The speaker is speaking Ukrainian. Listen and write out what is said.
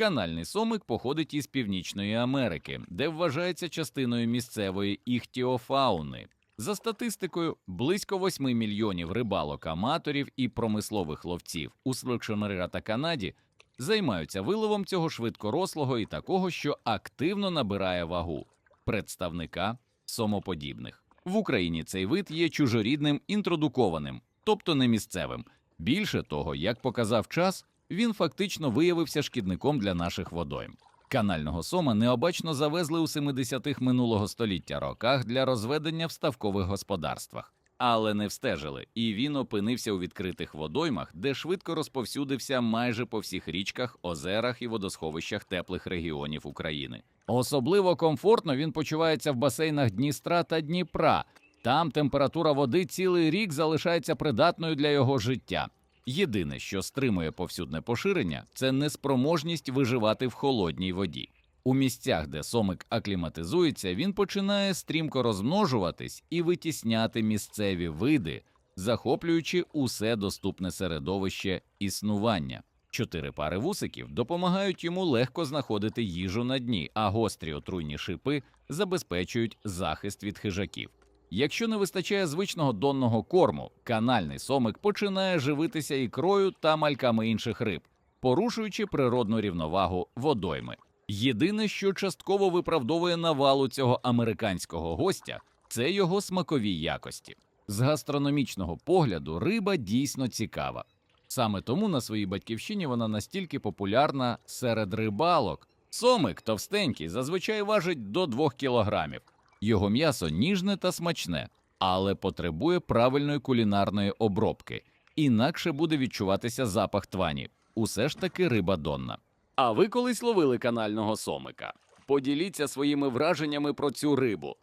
Канальний сомик походить із Північної Америки, де вважається частиною місцевої іхтіофауни. За статистикою, близько 8 мільйонів рибалок-аматорів і промислових ловців у США та Канаді займаються виловом цього швидкорослого і такого, що активно набирає вагу представника сомоподібних. В Україні цей вид є чужорідним інтродукованим, тобто не місцевим. Більше того, як показав час, він фактично виявився шкідником для наших водойм. Канального сома необачно завезли у 70-х минулого століття роках для розведення в ставкових господарствах, але не встежили, і він опинився у відкритих водоймах, де швидко розповсюдився майже по всіх річках, озерах і водосховищах теплих регіонів України. Особливо комфортно він почувається в басейнах Дністра та Дніпра. Там температура води цілий рік залишається придатною для його життя. Єдине, що стримує повсюдне поширення, це неспроможність виживати в холодній воді. У місцях, де сомик акліматизується, він починає стрімко розмножуватись і витісняти місцеві види, захоплюючи усе доступне середовище існування. Чотири пари вусиків допомагають йому легко знаходити їжу на дні, а гострі отруйні шипи забезпечують захист від хижаків. Якщо не вистачає звичного донного корму, канальний сомик починає живитися ікрою та мальками інших риб, порушуючи природну рівновагу водойми. Єдине, що частково виправдовує навалу цього американського гостя, це його смакові якості. З гастрономічного погляду риба дійсно цікава. Саме тому на своїй батьківщині вона настільки популярна серед рибалок. Сомик товстенький зазвичай важить до 2 кілограмів. Його м'ясо ніжне та смачне, але потребує правильної кулінарної обробки, інакше буде відчуватися запах твані. Усе ж таки риба донна. А ви колись ловили канального сомика? Поділіться своїми враженнями про цю рибу.